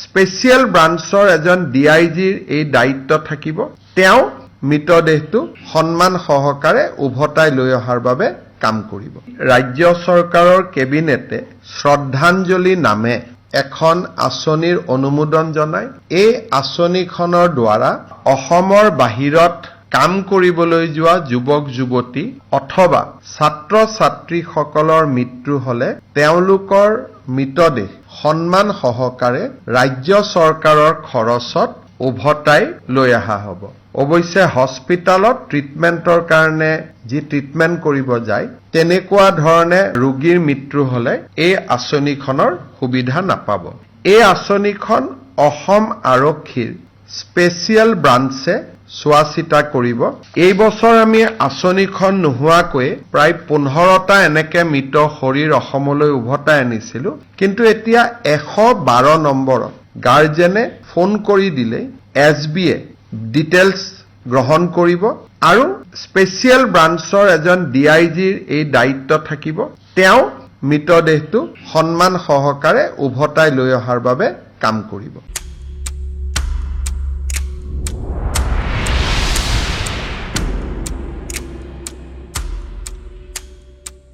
Special ব্ৰাঞ্চৰ এজন D I zero এই দায়িত্ব থাকিব। তেওঁ মৃতদেহটো সন্মান সহকাৰে উভতাই লৈ অহাৰ বাবে কাম কৰিব। ৰাজ্য চৰকাৰৰ কেবিনেটে শ্ৰদ্ধাঞ্জলি নামে এখন আঁচনিৰ অনুমোদন জনায়। এই আঁচনিখনৰ দ্বাৰা অসমৰ বাহিৰত কাম কৰিবলৈ যোৱা যুৱক যুৱতী অথবা ছাত্ৰ ছাত্ৰীসকলৰ মৃত্যু হলে তেওঁলোকৰ মৃতদেহ সন্মান সহকাৰে ৰাজ্য চৰকাৰৰ খৰচত উভতাই লৈ অহা হ'ব। অৱশ্যে হস্পিতালত ট্ৰিটমেণ্টৰ কাৰণে যি ট্ৰিটমেণ্ট কৰিব যায় তেনেকুৱা ধৰণে ৰোগীৰ মৃত্যু হলে এই আঁচনিখনৰ সুবিধা নাপাব। এই আঁচনিখন অসম আৰক্ষীৰ স্পেচিয়েল ব্ৰাঞ্চে চোৱা চিতা কৰিব। এই বছৰ আমি আঁচনিখন নোহোৱাকৈ প্ৰায় পোন্ধৰটা এনেকে মৃত শৰীৰ অসমলৈ উভতাই আনিছিলো। কিন্তু এতিয়া এশ বাৰ নম্বৰত গাৰ্জেনে ফোন কৰি দিলেই এছ বিয়ে ডিটেইলছ গ্ৰহণ কৰিব আৰু স্পেচিয়েল ব্ৰাঞ্চৰ এজন ডি আই জিৰ এই দায়িত্ব থাকিব। তেওঁ মৃতদেহটো সন্মান সহকাৰে উভতাই লৈ অহাৰ বাবে কাম কৰিব।